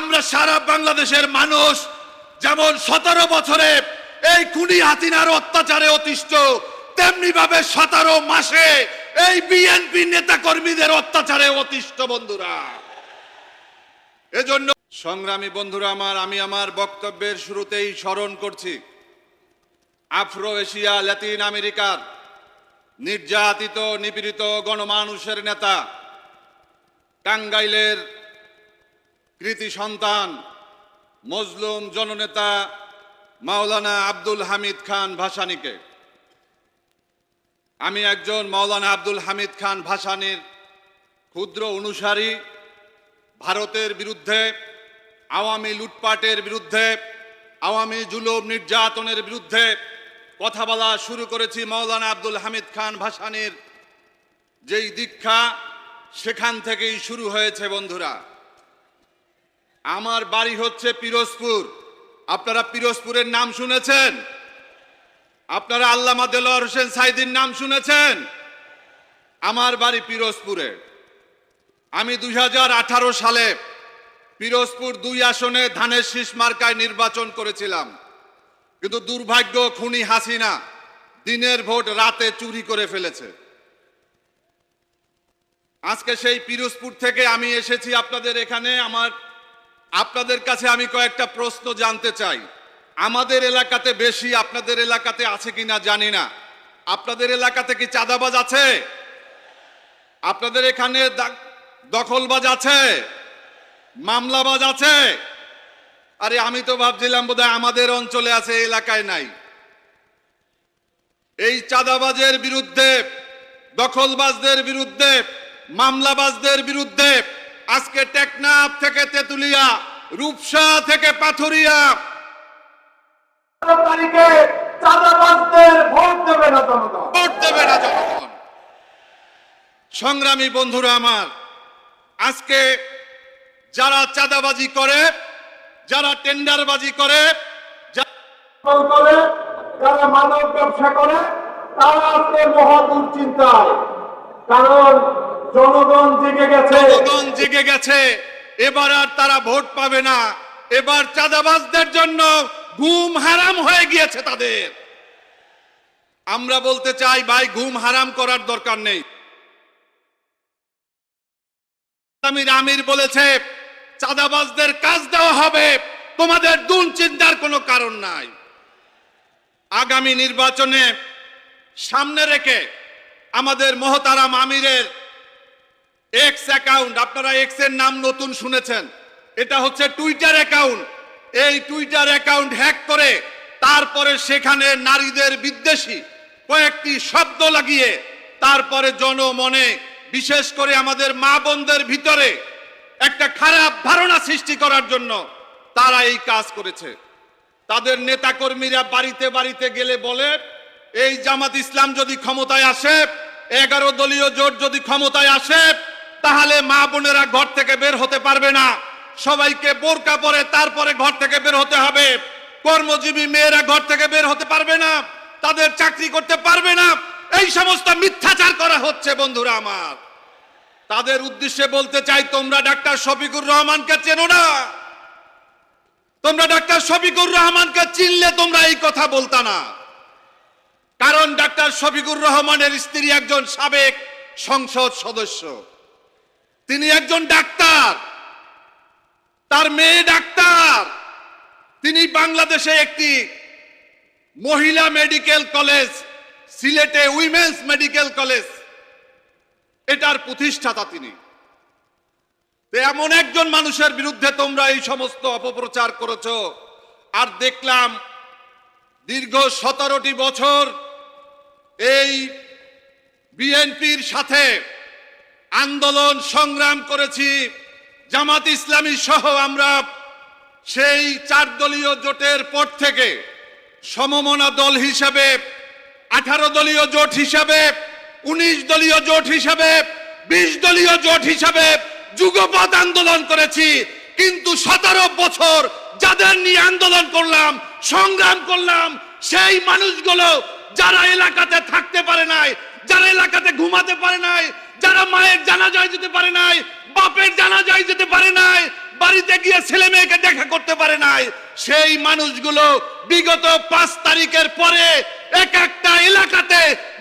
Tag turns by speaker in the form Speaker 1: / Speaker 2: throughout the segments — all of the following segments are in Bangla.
Speaker 1: আমরা সারা বাংলাদেশের মানুষ যেমন সতেরো বছরে এই কুড়ি হাতিনার অত্যাচারে অতিষ্ঠ তেমনি ভাবে সতেরো মাসে এই বিএনপি নেতা কর্মীদের অত্যাচারে অতিষ্ঠ বন্ধুরা। এজন্য সংগ্রামী বন্ধুরা আমার, আমি আমার বক্তব্যের শুরুতেই স্মরণ করছি, আফ্রো এশিয়া, ল্যাটিন আমেরিকার নির্যাতিত, নিপীড়িত, গণমানুষের নেতা, টাঙ্গাইলের কৃতি সন্তান, মজলুম জননেতা মাওলানা আব্দুল হামিদ খান ভাসানীকে। আমি একজন মাওলানা আব্দুল হামিদ খান ভাসানীর ক্ষুদ্র অনুসারী, ভারতের বিরুদ্ধে, আওয়ামী লুটপাটের বিরুদ্ধে, আওয়ামী জুলুম নির্যাতনের বিরুদ্ধে কথা বলা শুরু করেছি মাওলানা আব্দুল হামিদ খান ভাসানীর যেই দীক্ষা সেখান থেকেই শুরু হয়েছে বন্ধুরা। আমার বাড়ি হচ্ছে পিরোজপুর। আপনারা পিরোজপুরের নাম শুনেছেন? আপনারা আল্লামা দেলোয়ার হোসেন সাইদির নাম শুনেছেন? আমার বাড়ি পিরোজপুরে। আমি দুই হাজার আঠারো সালে পিরোজপুর দুই আসনে ধানের শীষ মার্কায় নির্বাচন করেছিলাম। কিন্তু দুর্ভাগ্য খুনি হাসিনা দিনের ভোট রাতে চুরি করে ফেলেছে। আজকে সেই পিরোজপুর থেকে আমি এসেছি আপনাদের এখানে আমার আপনাদের কাছে আমি কয়েকটা প্রশ্ন জানতে চাই। আমাদের এলাকাতে বেশি আপনাদের এলাকাতে আছে কিনা জানি না। আপনাদের এলাকাতে কি চাঁদাবাজ আছে? আপনাদের এখানে দখলবাজ আছে? মামলাবাজ আছে? আরে আমি তো ভাবছিলাম বোধহয় আমাদের অঞ্চলে আছে এলাকায় নাই। এই চাঁদাবাজের বিরুদ্ধে, দখলবাজদের বিরুদ্ধে, মামলাবাজদের বিরুদ্ধে আজকে টেকনাফ থেকে তেতুলিয়া রূপসা থেকে পাথুরিয়া।
Speaker 2: তারিখে ভোট দেবে না জনতা
Speaker 1: ভোট দেবে না জনগণ। সংগ্রামী বন্ধুরা আমার আজকে যারা চাঁদাবাজি করে যারা টেন্ডারবাজি করে
Speaker 2: করে যারা মানব ব্যবসা করে তারা আজকে মহা দুশ্চিন্তায়। কারণ জনগণ জেগে গেছে।
Speaker 1: জনগণ জেগে গেছে। এবার আর তারা ভোট পাবে না। এবার চাঁদাবাজদের জন্য ঘুম হারাম হয়ে গিয়েছে তাদের। আমরা বলতে চাই, ভাই ঘুম হারাম করার দরকার নেই। আমির বলেছে, চাঁদাবাজদের কাজ দেওয়া হবে। তোমাদের দুশ্চিন্তার কোনো কারণ নাই। আগামী নির্বাচনে সামনে রেখে আমাদের মহতারাম আমিরের এক্স অ্যাকাউন্ট আপনারা এক্সের নাম নতুন শুনেছেন। এটা হচ্ছে টুইটার অ্যাকাউন্ট এই টুইটার অ্যাকাউন্ট হ্যাক করে তারপরে সেখানে নারীদের বিদ্বেষী কয়েকটি শব্দ লাগিয়ে তারপরে জনমনে, বিশেষ করে আমাদের মা বোনদের ভিতরে একটা খারাপ ধারণা সৃষ্টি করার জন্য তারা এই কাজ করেছে। তাদের নেতাকর্মীরা বাড়িতে বাড়িতে গেলে বলে, এই জামাত ইসলাম যদি ক্ষমতায় আসে, এগারো দলীয় জোট যদি ক্ষমতায় আসে তাহলে মা বোনেরা ঘর থেকে বের হতে পারবে না। সবাইকে বোরকা পরে তারপরে ঘর থেকে বের হতে হবে। কর্মজীবী মেয়েরা ঘর থেকে বের হতে পারবে না, তাদের চাকরি করতে পারবে না। এই সমস্ত মিথ্যাচার করা হচ্ছে বন্ধুরা আমার। তাদের উদ্দেশ্যে বলতে চাই, তোমরা ডাক্তার শফিকুর রহমানকে চেনো না? তোমরা ডাক্তার শফিকুর রহমানকে চিনলে তোমরা এই কথা বলতা না। কারণ ডাক্তার শফিকুর রহমানের স্ত্রী একজন সাবেক সংসদ সদস্য। তিনি একজন ডাক্তার। তার মেয়ে ডাক্তার। তিনি বাংলাদেশে একটি মহিলা মেডিকেল কলেজ, সিলেটে উইমেন্স মেডিকেল কলেজ। এটার প্রতিষ্ঠাতা তিনি। এমন একজন মানুষের বিরুদ্ধে তোমরা এই সমস্ত অপপ্রচার করেছ। আর দেখলাম দীর্ঘ সতেরোটি বছর এই বিএনপির সাথে আন্দোলন সংগ্রাম করেছি। জামাত ইসলামী সহ আমরা সেই চার দলীয় জোটের পর থেকে সমমনা দল হিসাবে, আঠারো দলীয় জোট হিসাবে, উনিশ দলীয় জোট হিসাবে, বিশ দলীয় জোট হিসাবে যুগপৎ আন্দোলন করেছি। কিন্তু সতেরো বছর যাদের নিয়ে আন্দোলন করলাম, সংগ্রাম করলাম, সেই মানুষগুলো যারা এলাকাতে থাকতে পারে নাই, যারা এলাকাতে ঘুমাতে পারে নাই যারা মায়ের জানাজায় যেতে পারে নাই, বাপের জানাজায় যেতে পারে নাই, বাড়িতে গিয়ে ছেলে মেয়েকে দেখা করতে পারে নাই, সেই মানুষগুলো বিগত পাঁচ তারিখের পরে এক একটা এলাকাতে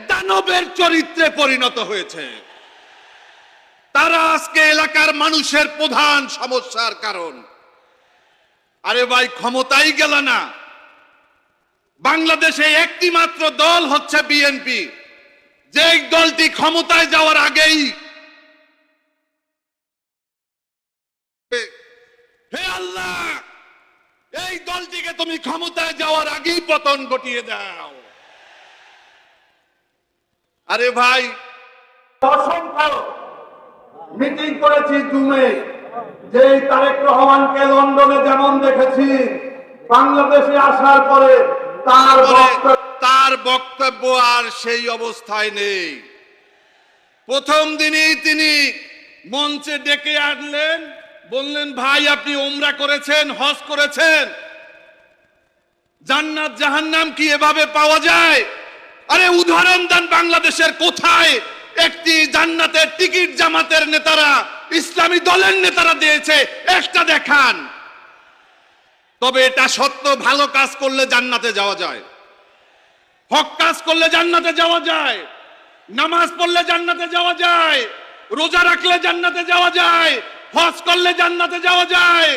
Speaker 1: দানবের চরিত্রে পরিণত হয়েছে। তারা আজকে এলাকার মানুষের প্রধান সমস্যার কারণ। আরে ভাই, ক্ষমতাই গেল না। বাংলাদেশে একটি মাত্র দল হচ্ছে বিএনপি। যে দলটি ক্ষমতায় যাওয়ার আগেই হে আল্লাহ এই দলটিকে তুমি ক্ষমতায় যাওয়ার আগেই পতন ঘটিয়ে দাও। আরে ভাই
Speaker 2: অসংখ্য মিটিং করেছি জুমে যে তারেক রহমানকে লন্ডনে যেমন দেখেছি বাংলাদেশে আসার পরে তার
Speaker 1: তার বক্তব্য আর সেই অবস্থায় নেই। প্রথম দিনেই তিনি মঞ্চে ডেকে আনলেন, বললেন, ভাই, আপনি ওমরা করেছেন, হজ করেছেন। জান্নাত, জাহান্নাম কি এভাবে পাওয়া যায়? আরে, উদাহরণ দেন বাংলাদেশের কোথায় একটি জান্নাতের টিকিট জামাতের নেতারা, ইসলামী দলের নেতারা দিয়েছে, একটা দেখান। তবে এটা সত্য, ভালো কাজ করলে জান্নাতে যাওয়া যায়। হক কাজ করলে জান্নাতে যাওয়া যায়, নামাজ পড়লে জান্নাতে যাওয়া যায়, রোজা রাখলে জান্নাতে যাওয়া যায়, হজ করলে জান্নাতে যাওয়া যায়।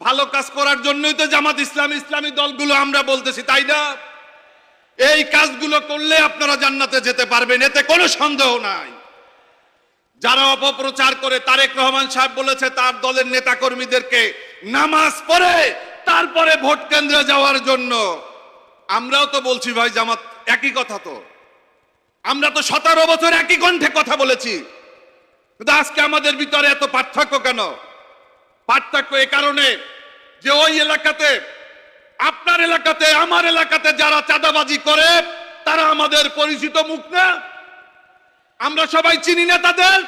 Speaker 1: ভালো কাজ করার জন্যই তো জামাত ইসলাম, ইসলামী দলগুলো আমরা বলতেছি, তাই না? এই কাজগুলো করলে আপনারা জান্নাতে যেতে পারবেন, এতে কোনো সন্দেহ নাই। যারা অপপ্রচার করে, তারেক রহমান সাহেব বলেছে, তার দলের নেতা কর্মীদেরকে নামাজ পড়ে, তারপরে ভোট কেন্দ্রে যাওয়ার জন্য। আমরাও তো বলছি ভাই জামাত, একই কথা তো। আমরা তো সতেরো বছর একই কণ্ঠে কথা বলেছি। কিন্তু আজকে আমাদের ভিতরে এত পার্থক্য কেন? পার্থক্য এ কারণে যে ওই এলাকাতে, আপনার এলাকাতে, আমার এলাকাতে যারা চাঁদাবাজি করে, তারা আমাদের পরিচিত মুখ না? আমরা সবাই চিনি না তাদের।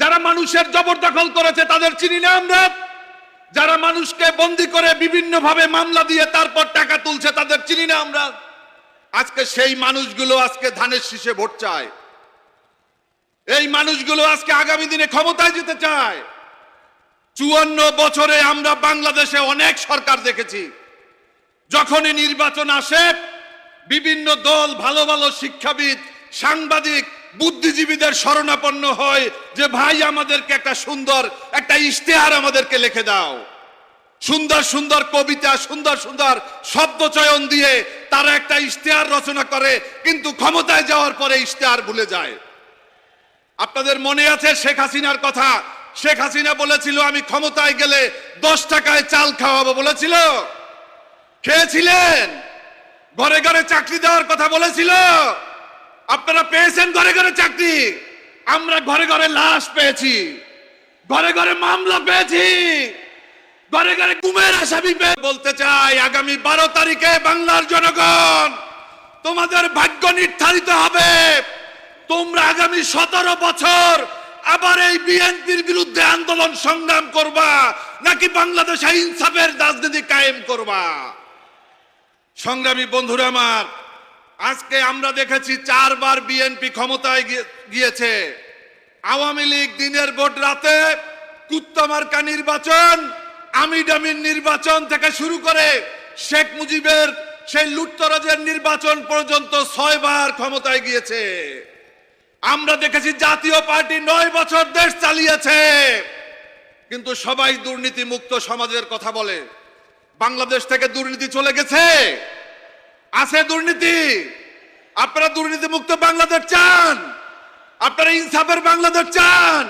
Speaker 1: যারা মানুষের জবরদখল করেছে, তাদের চিনি না আমরা? যারা মানুষকে বন্দি করে বিভিন্ন ভাবে মামলা দিয়ে তারপর টাকা তুলছে, তাদের চিনি না আমরা। আজকে সেই মানুষগুলো আজকে ধানের শীষে ভোট চায়। এই মানুষগুলো আজকে আগামী দিনে ক্ষমতায় যেতে চায়। চুয়ান্ন বছরে আমরা বাংলাদেশে অনেক সরকার দেখেছি। যখনই নির্বাচন আসে, বিভিন্ন দল ভালো ভালো শিক্ষাবিদ, সাংবাদিক বুদ্ধিজীবীদের শরণাপন্ন হয় যে, ভাই, আমাদেরকে একটা সুন্দর, একটা ইশতেহার আমাদেরকে লিখে দাও। সুন্দর সুন্দর কবিতা, সুন্দর সুন্দর শব্দ চয়ন দিয়ে তারা একটা ইশতেহার রচনা করে, কিন্তু ক্ষমতায় যাওয়ার পরে ইশতেহার ভুলে যায়। আপনাদের মনে আছে শেখ হাসিনার কথা? শেখ হাসিনা বলেছিল, আমি ক্ষমতায় গেলে দশ টাকায় চাল খাওয়াবো। বলেছিল? খেয়েছিলেন? ঘরে ঘরে চাকরি দেওয়ার কথা বলেছিল? আপনারা পেয়েছেন ঘরে ঘরে চাকরি। আমরা ঘরে ঘরে লাশ পেয়েছি। ঘরে ঘরে মামলা পেয়েছি। ঘরে ঘরে গুমের আসামি বলতে চাই, আগামী বারো তারিখে বাংলার জনগণ, তোমাদের ভাগ্য নির্ধারিত হবে। তোমরা আগামী সতেরো বছর আবার এই বিএনপির বিরুদ্ধে আন্দোলন সংগ্রাম করবা, নাকি বাংলাদেশে ইনসাফের রাজনীতি কায়েম করবা? সংগ্রামী বন্ধুরা আমার আজকে আমরা দেখেছি চারবার বিএনপি ক্ষমতায় গিয়ে- গিয়েছে। আওয়ামী লীগ দিনের ভোট রাতে কুত্তামার্কা নির্বাচন আমিডামিন নির্বাচন থেকে শুরু করে শেখ মুজিবের সেই লুটতরাজের নির্বাচন পর্যন্ত ছয়বার ক্ষমতায় গিয়েছে। আমরা দেখেছি জাতীয় পার্টি নয় বছর দেশ চালিয়েছে। কিন্তু সবাই দুর্নীতি মুক্ত সমাজের কথা বলে। বাংলাদেশ থেকে দুর্নীতি চলে গেছে। আছে দুর্নীতি। আপনারা দুর্নীতি মুক্ত বাংলাদেশ চান। আপনারা ইনসাফের বাংলাদেশ চান।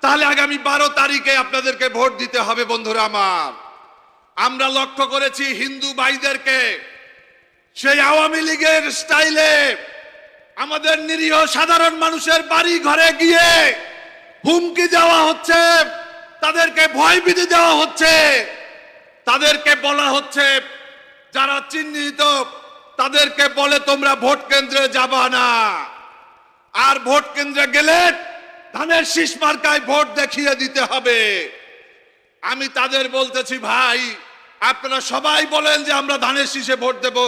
Speaker 1: তাহলে আগামী বারো তারিখে আপনাদেরকে ভোট দিতে হবে, বন্ধুরা আমার। আমরা লক্ষ্য করেছি হিন্দু ভাইদেরকে সেই আওয়ামী লীগের স্টাইলে আমাদের নিরীহ সাধারণ মানুষের বাড়ি ঘরে গিয়ে হুমকি দেওয়া হচ্ছে, তাদেরকে ভয়ভীতি দেওয়া হচ্ছে, তাদেরকে বলা হচ্ছে, যারা চিহ্নিত তাদেরকে বলে তোমরা ভোট কেন্দ্রে যাবা না। আর ভোট কেন্দ্রে গেলে ধানের শীষ মার্কায় ভোট দেখিয়ে দিতে হবে। আমি তাদের বলতেছি, ভাই, আপনারা সবাই বলেন যে আমরা ধানের শীষে ভোট দেব।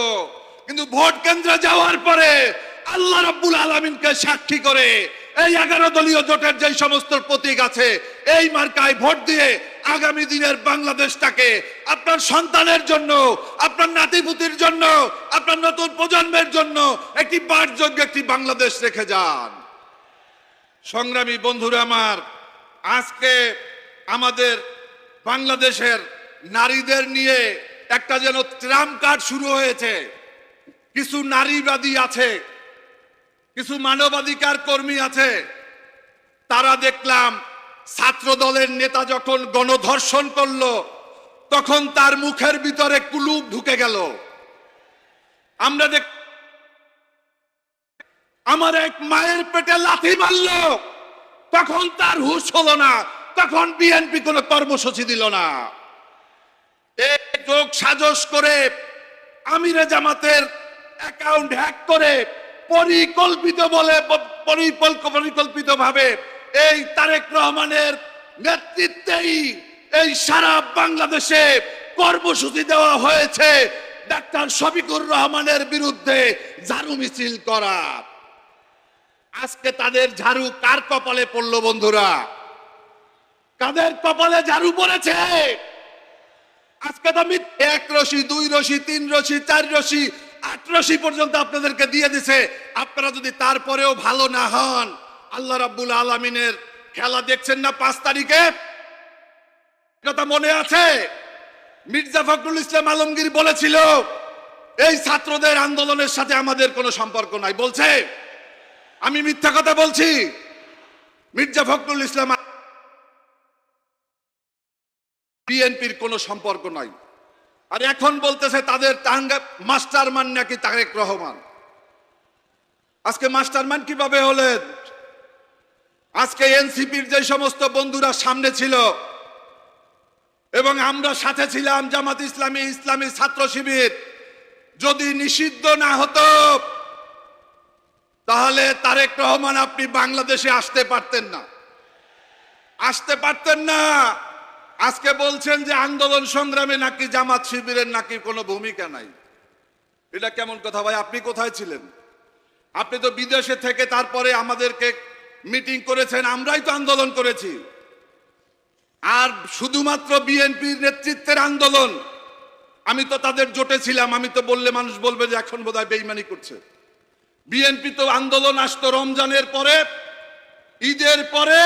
Speaker 1: কিন্তু ভোট কেন্দ্রে যাওয়ার পরে আল্লাহ রাব্বুল আলমিনকে সাক্ষী করে এই এগারো দলীয় জোটের যে সমস্ত প্রতীক আছে, এই মার্কায় ভোট দিয়ে আগামী দিনের বাংলাদেশটাকে আপনার সন্তানের জন্য, আপনার নাতিপুতির জন্য, আপনার নতুন প্রজন্মের জন্য একটি পাঠযোগ্য একটি বাংলাদেশ রেখে যান। সংগ্রামী বন্ধুরা আমার, আজকে আমাদের বাংলাদেশের নারীদের নিয়ে একটা যেন ট্রাম কার্ড শুরু হয়েছে। কিছু নারীবাদী আছে কিছু মানবাধিকার কর্মী আছে। তারা দেখলাম ছাত্র দলের নেতা যখন গণধর্ষণ করল, তখন তার মুখের ভিতরে কুলুপ ঢুকে গেল। আমরা দেখ আমার এক মায়ের পেটে লাথি মারল। তখন তার হুশ হলো না। তখন বিএনপি কোনো কর্মসূচি দিল না। যোগ সাজস করে আমিরে জামাতের অ্যাকাউন্ট হ্যাক করে পরিকল্পিত বলে পরিকল্পিত ভাবে এই তারেক রহমানের নেতৃত্বেই এই সারা বাংলাদেশে কর্মসূচি দেওয়া হয়েছে ডাক্তার শফিকুর রহমানের বিরুদ্ধে ঝাড়ু মিছিল করা। আজকে তাদের ঝাড়ু কার কপালে পড়ল বন্ধুরা? কাদের কপালে ঝাড়ু পড়েছে? আজকে তো এক রশি, দুই রশি, তিন রশি, চার রশি আট রশি পর্যন্ত আপনাদেরকে দিয়ে দিছে। আপনারা যদি তারপরেও ভালো না হন, আল্লাহ রাব্বুল আলমিনের খেলা দেখছেন না পাঁচ তারিখে? কথা মনে আছে? মির্জা ফখরুল ইসলাম আলমগীর বলেছিল, এই ছাত্রদের আন্দোলনের সাথে আমাদের কোনো সম্পর্ক নাই। বলছে, আমি মিথ্যা কথা বলছি। মির্জা ফখরুল ইসলাম বিএনপির কোনো সম্পর্ক নাই। আর এখন বলতেছে তাদের টাঙ্গা মাস্টারমান নাকি তারেক রহমান। আজকে মাস্টারমান কীভাবে হলেন? আজকে এনসিপির যে সমস্ত বন্ধুরা সামনে ছিল, এবং আমরা সাথে ছিলাম জামাত ইসলামী ইসলামী ছাত্র শিবির, যদি নিষিদ্ধ না হতো, তাহলে তারেক রহমান আপনি বাংলাদেশে আসতে পারতেন না। আসতে পারতেন না। আজকে বলছেন যে আন্দোলন সংগ্রামে নাকি জামাত শিবিরের নাকি কোনো ভূমিকা নাই। এটা কেমন কথা ভাই? আপনি কোথায় ছিলেন? আপনি তো বিদেশে থেকে তারপরে আমাদেরকে মিটিং করেছেন, আমরাই তো আন্দোলন করেছি। আর শুধুমাত্র বিএনপির নেতৃত্বের আন্দোলন, আমি তো তাদের জোটে ছিলাম, আমি তো বললে মানুষ বলবে যে এখন বোধহয় বেইমানি করছে। বিএনপি তো আন্দোলন আসতো রমজানের পরে, ঈদের পরে,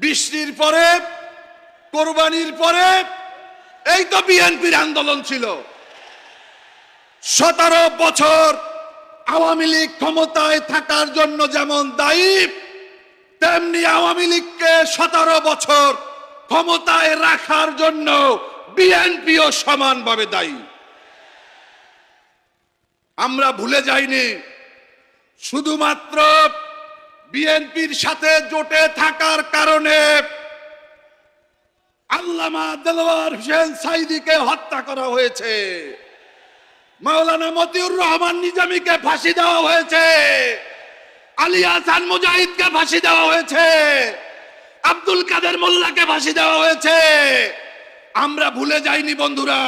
Speaker 1: বৃষ্টির পরে কোরবানির পরে এই তো বিএনপির আন্দোলন ছিল। সতেরো বছর আওয়ামী লীগ ক্ষমতায় থাকার জন্য যেমন দায়ী, তেমনি আওয়ামী লীগকে সতেরো বছর ক্ষমতায় রাখার জন্য বিএনপিও সমানভাবে দায়ী। আমরা ভুলে যাইনি, শুধুমাত্র বিএনপির সাথে জোটে থাকার কারণে আল্লামা দেলোয়ার হোসেন সাইদিকে হত্যা করা হয়েছে। মাওলানা মতিউর রহমান নিজামীকে ফাঁসি দেওয়া হয়েছে। আলী হাসান মুজাহিদকে ফাঁসি দেওয়া হয়েছে। আব্দুল কাদের মোল্লাকে ফাঁসি দেওয়া হয়েছে। আমরা ভুলে যাইনি বন্ধুরা,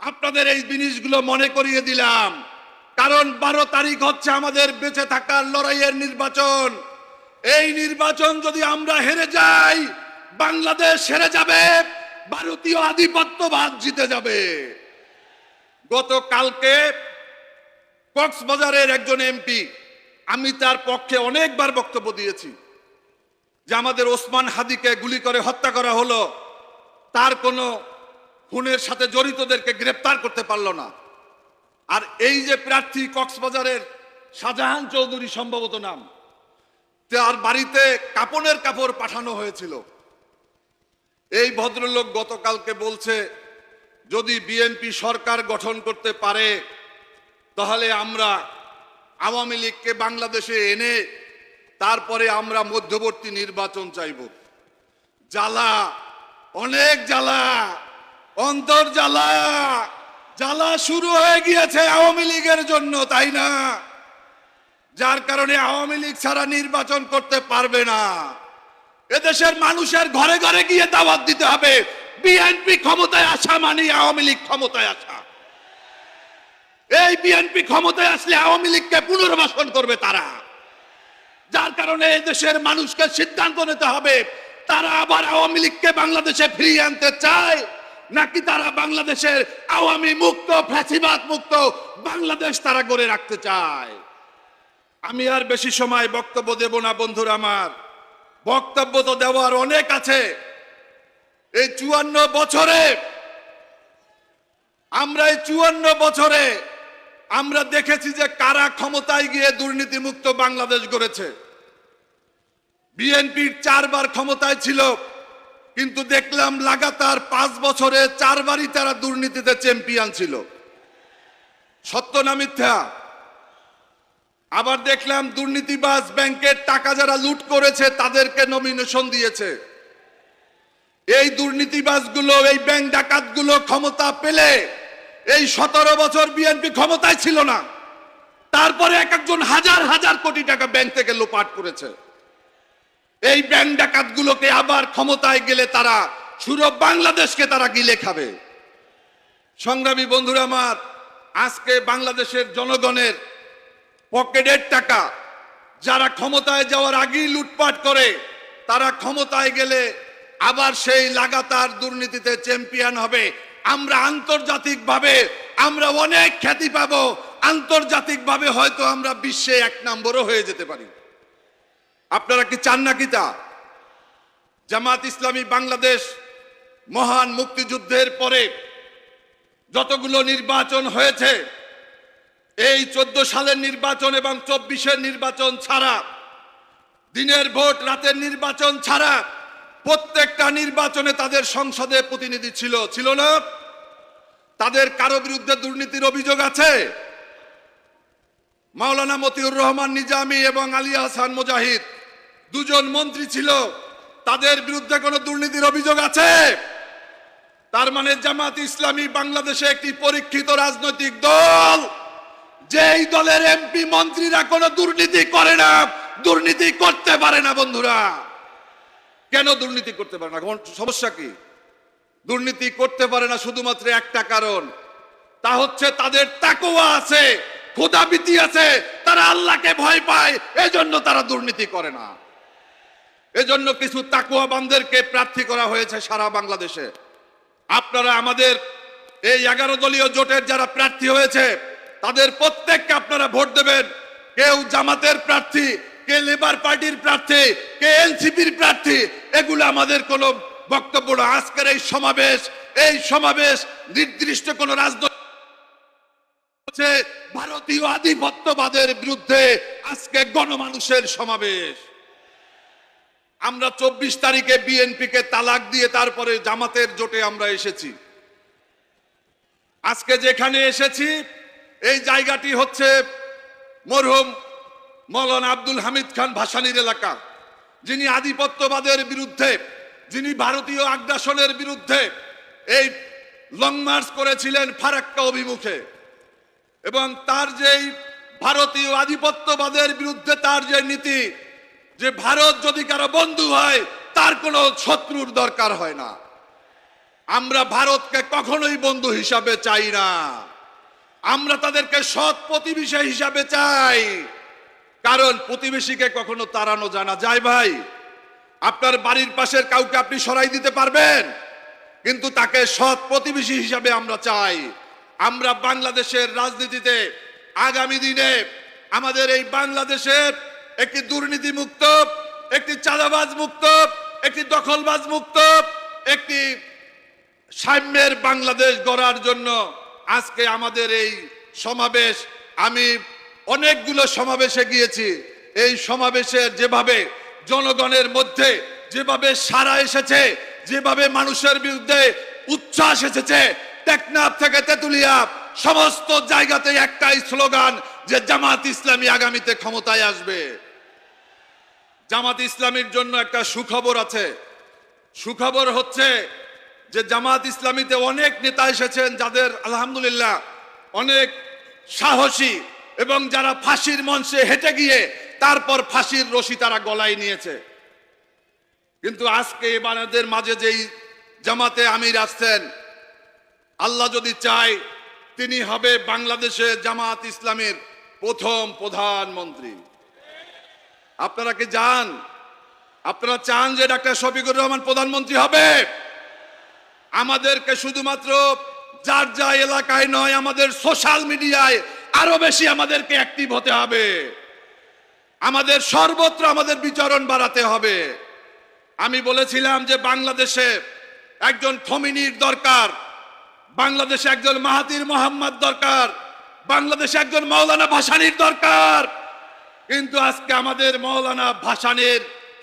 Speaker 1: আপনাদের এই জিনিসগুলো মনে করিয়ে দিলাম। কারণ বারো তারিখ হচ্ছে আমাদের বেঁচে থাকার লড়াইয়ের নির্বাচন। এই নির্বাচন যদি আমরা হেরে যাই বাংলাদেশ সেরে যাবে, ভারতীয় আধিপত্যবাদ জিতে যাবে। গতকালকে কক্সবাজারের একজন এমপি, আমি তার পক্ষে অনেকবার বক্তব্য দিয়েছি, যে আমাদের ওসমান হাদিকে গুলি করে হত্যা করা হলো, তার কোনো খুনের সাথে জড়িতদেরকে গ্রেপ্তার করতে পারল না। আর এই যে প্রার্থী কক্সবাজারের শাহজাহান চৌধুরী সম্ভবত নাম, তার বাড়িতে কাপনের কাপড় পাঠানো হয়েছিল। এই ভদ্রলোক গতকালকে বলছে, যদি বিএনপি সরকার গঠন করতে পারে, তাহলে আমরা আওয়ামী লীগকে বাংলাদেশে এনে তারপরে আমরা মধ্যবর্তী নির্বাচন চাইব। জ্বালা, অনেক জ্বালা, অন্তর জ্বালা জ্বালা শুরু হয়ে গিয়েছে আওয়ামী লীগের জন্য, তাই না? যার কারণে আওয়ামী লীগ ছাড়া নির্বাচন করতে পারবে না। এদেশের মানুষের ঘরে ঘরে গিয়ে দাওয়াত দিতে হবে। বিএনপি ক্ষমতায় আসা মানে আওয়ামী লীগ ক্ষমতায় আসা। এই বিএনপি ক্ষমতায় আসলে আওয়ামী লীগকে পুনর্বাসন করবে তারা। যার কারণে দেশের মানুষকে সিদ্ধান্ত নিতে হবে, তারা আবার আওয়ামী লীগকে বাংলাদেশে ফিরিয়ে আনতে চায়, নাকি তারা বাংলাদেশের আওয়ামী মুক্ত, ফ্যাসিবাদ মুক্ত বাংলাদেশ তারা গড়ে রাখতে চায়? আমি আর বেশি সময় বক্তব্য দেব না, বন্ধুরা আমার। বক্তব্য তো দেওয়ার অনেক আছে। এই চুয়ান্ন বছরে আমরা এই চুয়ান্ন বছরে আমরা দেখেছি যে কারা ক্ষমতায় গিয়ে দুর্নীতিমুক্ত বাংলাদেশ গড়েছে। বিএনপির চারবার ক্ষমতায় ছিল, কিন্তু দেখলাম লাগাতার পাঁচ বছরে চারবারই তারা দুর্নীতিতে চ্যাম্পিয়ন ছিল। সত্য না মিথ্যা? আবার দেখলাম দুর্নীতিবাজ ব্যাংকের টাকা যারা লুট করেছে, তাদেরকে নমিনেশন দিয়েছে। এই দুর্নীতিবাজগুলো, এই ব্যাংক ডাকাতগুলো ক্ষমতা পেলে এই সতেরো বছর বিএনপি ক্ষমতায় ছিল না। তারপরে এক একজন হাজার হাজার কোটি টাকা ব্যাংক থেকে লোপাট করেছে। এই ব্যাংক ডাকাতগুলোকে আবার ক্ষমতায় গেলে তারা সুরব বাংলাদেশকে তারা গিলে খাবে। সংগ্রামী বন্ধুরা আমার, আজকে বাংলাদেশের জনগণের পকেটের টাকা। যারা ক্ষমতায় যাওয়ার আগেই লুটপাট করে, তারা ক্ষমতায় গেলে আবার সেই লাগাতার দুর্নীতিতে চ্যাম্পিয়ন হবে। আমরা আন্তর্জাতিকভাবে, আমরা অনেক খ্যাতি পাবো। আন্তর্জাতিকভাবে হয়তো আমরা বিশ্বে এক নম্বরও হয়ে যেতে পারি। আপনারা কি চান নাকি তা? জামাত ইসলামী বাংলাদেশ মহান মুক্তিযুদ্ধের পরে যতগুলো নির্বাচন হয়েছে এই চোদ্দ সালের নির্বাচন এবং চব্বিশের নির্বাচন ছাড়া, দিনের ভোট, রাতের নির্বাচন ছাড়া প্রত্যেকটা নির্বাচনে তাদের সংসদে প্রতিনিধি ছিল ছিল না। তাদের কারও বিরুদ্ধে দুর্নীতির অভিযোগ আছে? মাওলানা মতিউর রহমান নিজামী এবং আলী হাসান মুজাহিদ দুজন মন্ত্রী ছিল, তাদের বিরুদ্ধে কোনো দুর্নীতির অভিযোগ আছে? তার মানে জামাত ইসলামী বাংলাদেশে একটি পরীক্ষিত রাজনৈতিক দল যেই দলের এমপি মন্ত্রীরা কোনো দুর্নীতি করে না, দুর্নীতি করতে পারে না বন্ধুরা। কেন দুর্নীতি করতে পারে না? সমস্যা কি? দুর্নীতি করতে পারে না শুধুমাত্র একটা কারণ। তা হচ্ছে তাদের তাকুয়া আছে খোদাবিতি আছে, তারা আল্লাহকে ভয় পায়, এজন্য তারা দুর্নীতি করে না। এজন্য কিছু তাকুয়া বান্দেরকে প্রার্থী করা হয়েছে সারা বাংলাদেশে। আপনারা আমাদের এই এগারো দলীয় জোটের যারা প্রার্থী হয়েছে তাদের প্রত্যেককে আপনারা ভোট দেবেন। কেউ জামাতের প্রার্থী, কে লেবার পার্টির প্রার্থী, কে এনসিপির প্রার্থী, এগুলো আমাদের কোনো বক্তব্য না। আজকের এই সমাবেশ এই সমাবেশ নির্দিষ্ট কোন রাজনৈতিক ভারতীয় আধিপত্যবাদের বিরুদ্ধে আজকে গণমানুষের সমাবেশ। আমরা চব্বিশ তারিখে বিএনপি কে তালাক দিয়ে তারপরে জামাতের জোটে আমরা এসেছি। আজকে যেখানে এসেছি এই জায়গাটি হচ্ছে মরহুম মৌলানা আব্দুল হামিদ খান ভাসানির এলাকা। যিনি আধিপত্যবাদের বিরুদ্ধে, যিনি ভারতীয় আগ্রাসনের বিরুদ্ধে এই লং মার্চ করেছিলেন ফারাক্কা অভিমুখে। এবং তার যেই ভারতীয় আধিপত্যবাদের বিরুদ্ধে তার যে নীতি, যে ভারত যদি কারও বন্ধু হয়, তার কোনো শত্রুর দরকার হয় না। আমরা ভারতকে কখনোই বন্ধু হিসাবে চাই না। আমরা তাদেরকে সৎ প্রতিবেশী হিসাবে চাই। কারণ প্রতিবেশীকে কখনো তাড়ানো জানা যায় ভাই, আপনার বাড়ির পাশের কাউকে আপনি সরাই দিতে পারবেন? কিন্তু তাকে সৎ প্রতিবেশী হিসাবে আমরা চাই। আমরা বাংলাদেশের রাজনীতিতে আগামী দিনে আমাদের এই বাংলাদেশের একটি দুর্নীতি মুক্ত একটি চাঁদাবাজ মুক্ত একটি দখলবাজ মুক্ত একটি সাম্যের বাংলাদেশ গড়ার জন্য আজকে আমাদের এই সমাবেশ, আমি অনেকগুলো সমাবেশে গিয়েছি। এই সমাবেশের যেভাবে জনগণের মধ্যে যেভাবে সারা এসেছে, যেভাবে মানুষের বিরুদ্ধে উচ্ছ্বাস এসেছে, টেকনাফ থেকে তেতুলিয়া, সমস্ত জায়গাতে একটাই স্লোগান যে জামাত ইসলামী আগামীতে ক্ষমতায় আসবে। জামাত ইসলামীর জন্য একটা সুখবর আছে। সুখবর হচ্ছে যে জামাত ইসলামীতে অনেক নেতা এসেছেন যাদের, আলহামদুলিল্লাহ, অনেক সাহসী এবং যারা ফাঁসির মঞ্চে হেঁটে গিয়ে তারপর ফাঁসির রশি তারা গলায় নিয়েছে। কিন্তু আজকে এবারের মাঝে যেই জামাতে আমির আসছেন, আল্লাহ যদি চায়, তিনি হবে বাংলাদেশে জামাত ইসলামের প্রথম প্রধানমন্ত্রী। আপনারা কি যান? আপনারা চান যে ডাক্তার শফিকুর রহমান প্রধানমন্ত্রী হবে? আমাদেরকে শুধুমাত্র যার যা এলাকায় নয়, আমাদের সোশ্যাল মিডিয়ায় আরও বেশি আমাদেরকে অ্যাক্টিভ হতে হবে। আমাদের সর্বত্র আমাদের বিচরণ বাড়াতে হবে। আমি বলেছিলাম যে বাংলাদেশে একজন খমিনির দরকার, বাংলাদেশে একজন মাহাতির মোহাম্মদ দরকার, বাংলাদেশে একজন মৌলানা ভাসানির দরকার। কিন্তু আজকে আমাদের মৌলানা ভাসানের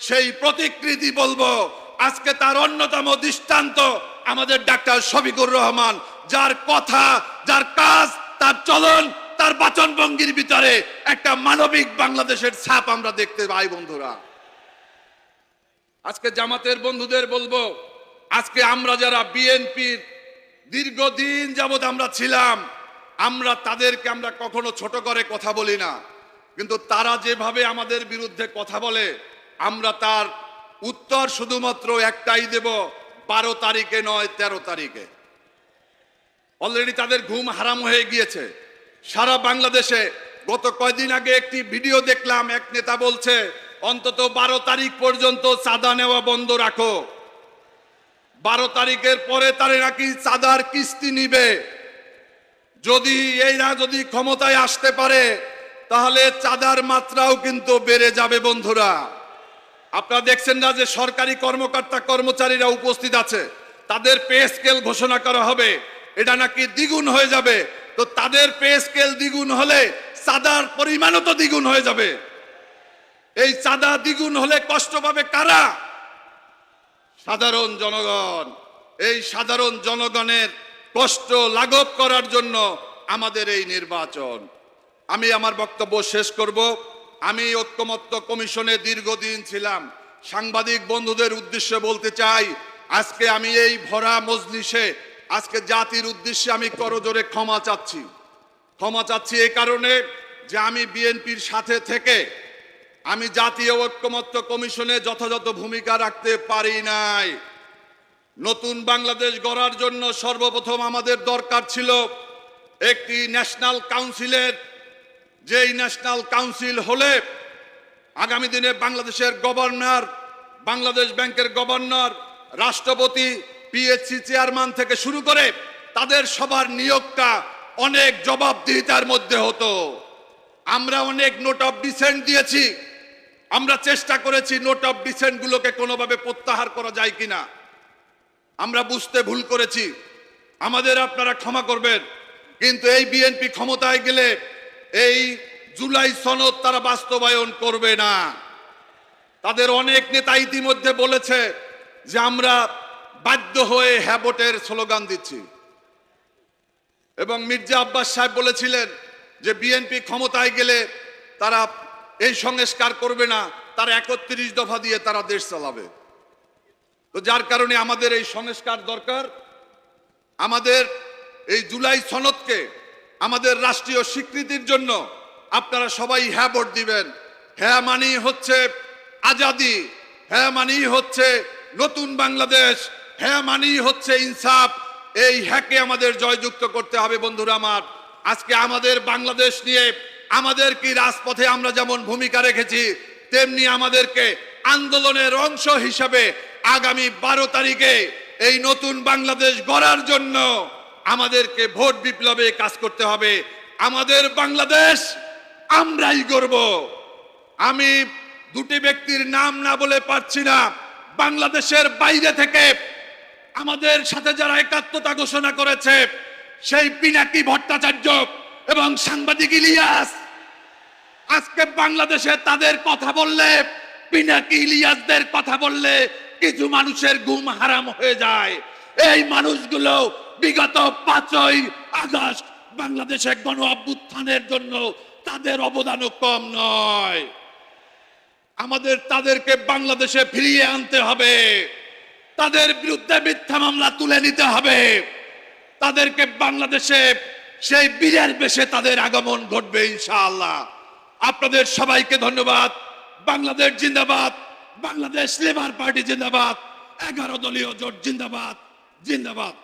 Speaker 1: সেই প্রতিকৃতি বলব, আজকে তার অন্যতম দৃষ্টান্ত আমাদের ডাক্তার শফিকুর রহমান, যার কথা, যার কাজ, তার চলন, তার বাচন ভঙ্গির ভিতরে একটা মানবিক বাংলাদেশের ছাপ আমরা দেখতে পাই বন্ধুরা। আজকে জামাতের বন্ধুদের বলব, আজকে আমরা যারা বিএনপির দীর্ঘদিন যাবৎ আমরা ছিলাম, আমরা তাদেরকে আমরা কখনো ছোট করে কথা বলি না। কিন্তু তারা যেভাবে আমাদের বিরুদ্ধে কথা বলে, আমরা তার উত্তর শুধুমাত্র একটাই দেব বারো তারিখে নয়, তেরো তারিখে। অলরেডি তাদের ঘুম হারাম হয়ে গিয়েছে। সারা বাংলাদেশে গত কয়দিন আগে একটি ভিডিও দেখলাম, এক নেতা বলছে, অন্তত বারো তারিখ পর্যন্ত চাঁদা নেওয়া বন্ধ রাখো। বারো তারিখের পরে তারা নাকি চাঁদার কিস্তি নিবে। যদি এইরা যদি ক্ষমতায় আসতে পারে, তাহলে চাঁদার মাত্রাও কিন্তু বেড়ে যাবে বন্ধুরা। আপনারা দেখছেন না যে সরকারি কর্মকর্তা কর্মচারীরা উপস্থিত আছে? তাদের পে স্কেল ঘোষণা করা হবে। এটা নাকি দ্বিগুণ হয়ে যাবে? তো তাদের পে স্কেল দ্বিগুণ হলে চাঁদার পরিমাণও তো দ্বিগুণ হয়ে যাবে। এই চাঁদা দ্বিগুণ হলে কষ্ট পাবে কারা? সাধারণ জনগণ। এই সাধারণ জনগণের কষ্ট লাঘব করার জন্য আমাদের এই নির্বাচন। আমি আমার বক্তব্য শেষ করব। আমি ঐক্যমত্য কমিশনে দীর্ঘদিন ছিলাম। সাংবাদিক বন্ধুদের উদ্দেশ্যে বলতে চাই, আজকে আমি এই ভরা মজলিসে, আজকে জাতির উদ্দেশ্যে আমি করজোরে ক্ষমা চাচ্ছি। ক্ষমা চাচ্ছি এই কারণে যে আমি বিএনপির সাথে থেকে আমি জাতীয় ঐক্যমত্য কমিশনে যথাযথ ভূমিকা রাখতে পারি নাই। নতুন বাংলাদেশ গড়ার জন্য সর্বপ্রথম আমাদের দরকার ছিল একটি ন্যাশনাল কাউন্সিলের যেই ন্যাশনাল কাউন্সিল হলে আগামী দিনে বাংলাদেশের গভর্নর, বাংলাদেশ ব্যাংকের গভর্নর, রাষ্ট্রপতি, পিএসসি চেয়ারম্যান থেকে শুরু করে তাদের সবার নিয়োগটা অনেক জবাবদিহিতার মধ্যে হতো। আমরা অনেক নোট অফ ডিসেন্ট দিয়েছি। আমরা চেষ্টা করেছি নোট অফ ডিসেন্ট গুলোকে কোনোভাবে প্রত্যাহার করা যায় কিনা। আমরা বুঝতে ভুল করেছি। আমাদের আপনারা ক্ষমা করবেন। কিন্তু এই বিএনপি ক্ষমতায় গেলে এই জুলাই সনদ তারা বাস্তবায়ন করবে না। তাদের অনেক নেতা ইতিমধ্যে বলেছে যে আমরা বাধ্য হয়ে হ্যাবটের স্লোগান দিচ্ছি। এবং মির্জা আব্বাস সাহেব বলেছিলেন যে বিএনপি ক্ষমতায় গেলে তারা এই সংস্কার করবে না, তারা একত্রিশ দফা দিয়ে তারা দেশ চালাবে। তো যার কারণে আমাদের এই সংস্কার দরকার। আমাদের এই জুলাই সনদকে আমাদের রাষ্ট্রীয় স্বীকৃতির জন্য আপনারা সবাই হ্যাঁ ভোট দিবেন। হ্যাঁ মানি হচ্ছে আজাদি হ্যাঁ মানি হচ্ছে নতুন বাংলাদেশ হ্যাঁ মানি হচ্ছে ইনসাফ। এই হ্যাকে আমাদের জয়যুক্ত করতে হবে বন্ধুরা আমার। আজকে আমাদের বাংলাদেশ নিয়ে আমাদের কি রাজপথে আমরা যেমন ভূমিকা রেখেছি, তেমনি আমাদেরকে আন্দোলনের অংশ হিসাবে আগামী বারো তারিখে এই নতুন বাংলাদেশ গড়ার জন্য আমাদেরকে ভোট বিপ্লবে কাজ করতে হবে। আমাদের বাংলাদেশ, আমরাই গড়ব আমি দুটি ব্যক্তির নাম না বলে পারছি না। বাংলাদেশের বাইরে থেকে আমাদের সাথে যারা একাত্মতা ঘোষণা করেছে, সেই পিনাকি ভট্টাচার্য এবং সাংবাদিক ইলিয়াস। আজকে বাংলাদেশে তাদের কথা বললে, পিনাকি ইলিয়াসদের কথা বললে কিছু মানুষের ঘুম হারাম হয়ে যায়। এই মানুষগুলো বিগত পাঁচই আগস্ট বাংলাদেশে গণ অভ্যুত্থানের জন্য তাদের অবদানও কম নয়। আমাদের তাদেরকে বাংলাদেশে ফিরিয়ে আনতে হবে। তাদের বিরুদ্ধে মিথ্যা মামলা তুলে নিতে হবে। তাদেরকে বাংলাদেশে সেই বীরের বেশে তাদের আগমন ঘটবে ইনশাআল্লাহ। আপনাদের সবাইকে ধন্যবাদ। বাংলাদেশ জিন্দাবাদ। বাংলাদেশ লেবার পার্টি জিন্দাবাদ। এগারো দলীয় জোট জিন্দাবাদ। জিন্দাবাদ।